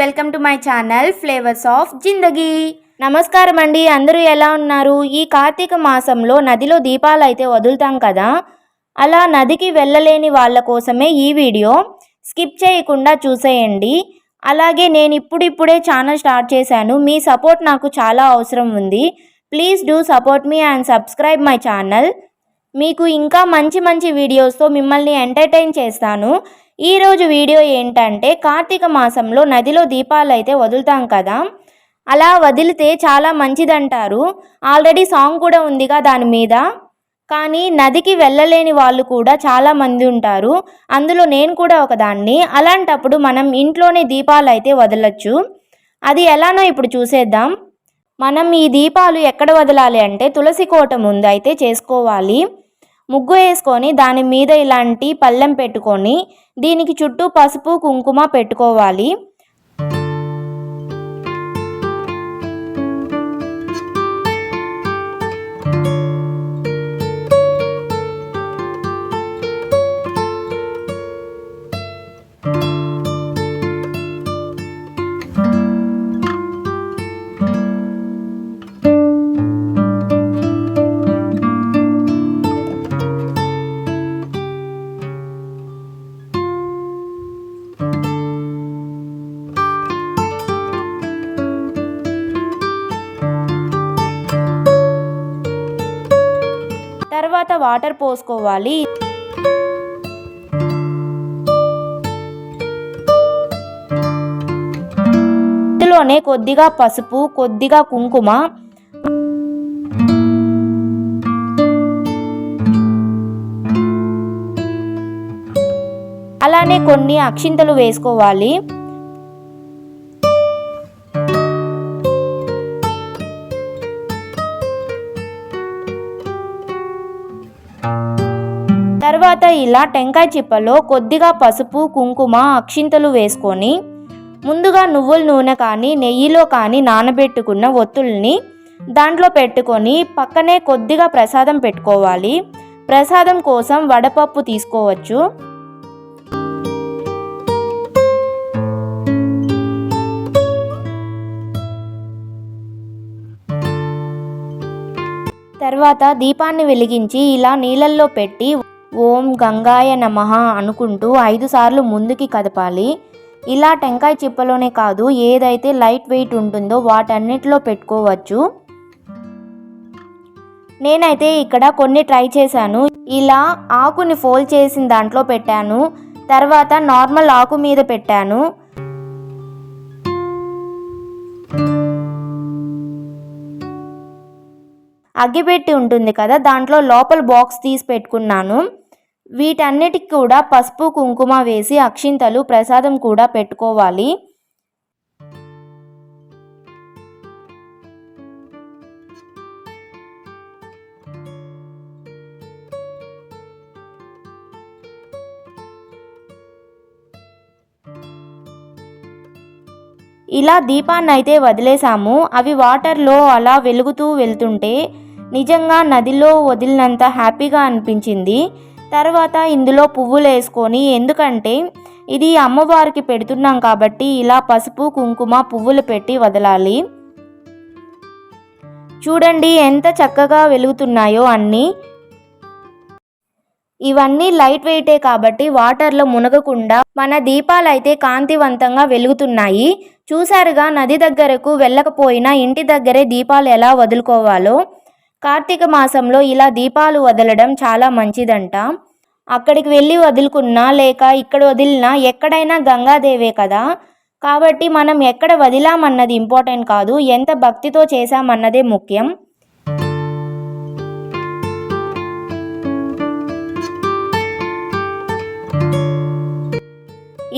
Welcome to my channel flavours of Zindagi నమస్కారం అండి. అందరూ ఎలా ఉన్నారు? ఈ కార్తీక మాసంలో నదిలో దీపాలు అయితే వదులుతాం కదా? అలా నదికి వెళ్ళలేని వాళ్ళ కోసమే ఈ వీడియో. స్కిప్ చేయకుండా చూసేయండి. అలాగే నేను ఇప్పుడిప్పుడే ఛానల్ స్టార్ట్ చేశాను. మీ సపోర్ట్ నాకు చాలా అవసరం ఉంది. Please do support me and subscribe my channel. మీకు ఇంకా మంచి మంచి వీడియోస్తో మిమ్మల్ని ఎంటర్టైన్ చేస్తాను. ఈరోజు వీడియో ఏంటంటే కార్తీక మాసంలో నదిలో దీపాలు అయితే వదులుతాం కదా? అలా వదిలితే చాలా మంచిదంటారు. ఆల్రెడీ సాంగ్ కూడా ఉందిగా దాని మీద. కానీ నదికి వెళ్ళలేని వాళ్ళు కూడా చాలా మంది ఉంటారు. అందులో నేను కూడా ఒకదాన్ని. అలాంటప్పుడు మనం ఇంట్లోనే దీపాలు అయితే వదలచ్చు. అది ఎలానో ఇప్పుడు చూసేద్దాం. మనం ఈ దీపాలు ఎక్కడ వదలాలి అంటే తులసి కోట ముందు అయితే చేసుకోవాలి. ముగ్గు వేసుకొని దాని మీద ఇలాంటి పళ్ళెం పెట్టుకొని దీనికి చుట్టూ పసుపు కుంకుమ పెట్టుకోవాలి. తర్వాత వాటర్ పోసుకోవాలి. ఇందులోనే కొద్దిగా పసుపు కొద్దిగా కుంకుమ. అలానే కొన్ని అక్షింతలు వేసుకోవాలి. తర్వాత ఇలా టెంకాయ చిప్పలో కొద్దిగా పసుపు కుంకుమ అక్షింతలు వేసుకొని ముందుగా నువ్వుల నూనె కానీ నెయ్యిలో కానీ నానబెట్టుకున్న ఒత్తుల్ని దాంట్లో పెట్టుకొని పక్కనే కొద్దిగా ప్రసాదం పెట్టుకోవాలి. ప్రసాదం కోసం వడపప్పు తీసుకోవచ్చు. తర్వాత దీపాన్ని వెలిగించి ఇలా నీళ్ళల్లో పెట్టి ఓం గంగాయ నమ అనుకుంటూ ఐదు సార్లు ముందుకి కదపాలి. ఇలా టెంకాయ చిప్పలోనే కాదు ఏదైతే లైట్ వెయిట్ ఉంటుందో వాటన్నిటిలో పెట్టుకోవచ్చు. నేనైతే ఇక్కడ కొన్ని ట్రై చేశాను. ఇలా ఆకుని ఫోల్డ్ చేసిన దాంట్లో పెట్టాను. తర్వాత నార్మల్ ఆకు మీద పెట్టాను. అగ్గిపెట్టి ఉంటుంది కదా దాంట్లో లోపల బాక్స్ తీసి పెట్టుకున్నాను. వీటన్నిటికి కూడా పసుపు కుంకుమ వేసి అక్షింతలు ప్రసాదం కూడా పెట్టుకోవాలి. ఇలా దీపాన్ని అయితే వదిలేసాము. అవి వాటర్లో అలా వెలుగుతూ వెళ్తుంటే నిజంగా నదిలో వదిలినంత హ్యాపీగా అనిపించింది. తర్వాత ఇందులో పువ్వులు వేసుకొని ఎందుకంటే ఇది అమ్మవారికి పెడుతున్నాం కాబట్టి ఇలా పసుపు కుంకుమ పువ్వులు పెట్టి వదలాలి. చూడండి ఎంత చక్కగా వెలుగుతున్నాయో అన్నీ. ఇవన్నీ లైట్ వెయిటే కాబట్టి వాటర్లో మునగకుండా మన దీపాలు అయితే కాంతివంతంగా వెలుగుతున్నాయి. చూసారుగా నది దగ్గరకు వెళ్ళకపోయినా ఇంటి దగ్గరే దీపాలు ఎలా వదులుకోవాలో. కార్తీక మాసంలో ఇలా దీపాలు వదలడం చాలా మంచిదంట. అక్కడికి వెళ్ళి వదులుకున్నా లేక ఇక్కడ వదిలినా ఎక్కడైనా గంగాదేవే కదా. కాబట్టి మనం ఎక్కడ వదిలామన్నది ఇంపార్టెంట్ కాదు ఎంత భక్తితో చేశామన్నదే ముఖ్యం.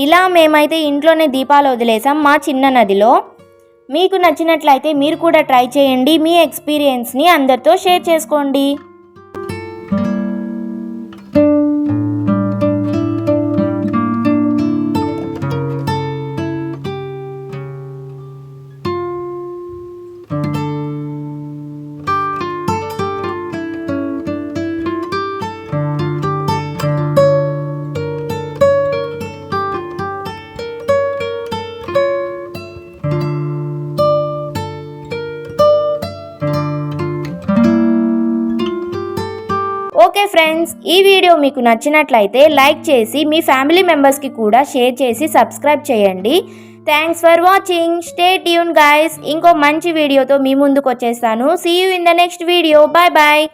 ఇలా మేమైతే ఇంట్లోనే దీపాలు వదిలేసాం మా చిన్న నదిలో. మీకు నచ్చినట్లయితే మీరు కూడా ట్రై చేయండి మీ ఎక్స్పీరియన్స్ని అందరితో షేర్ చేసుకోండి. ఓకే ఫ్రెండ్స్ ఈ వీడియో మీకు నచ్చినట్లయితే లైక్ చేసి మీ ఫ్యామిలీ మెంబర్స్కి కూడా షేర్ చేసి సబ్స్క్రైబ్ చేయండి. Thanks for watching stay tuned guys ఇంకో మంచి వీడియోతో మీ ముందుకు వచ్చేస్తాను. See you in the next video bye bye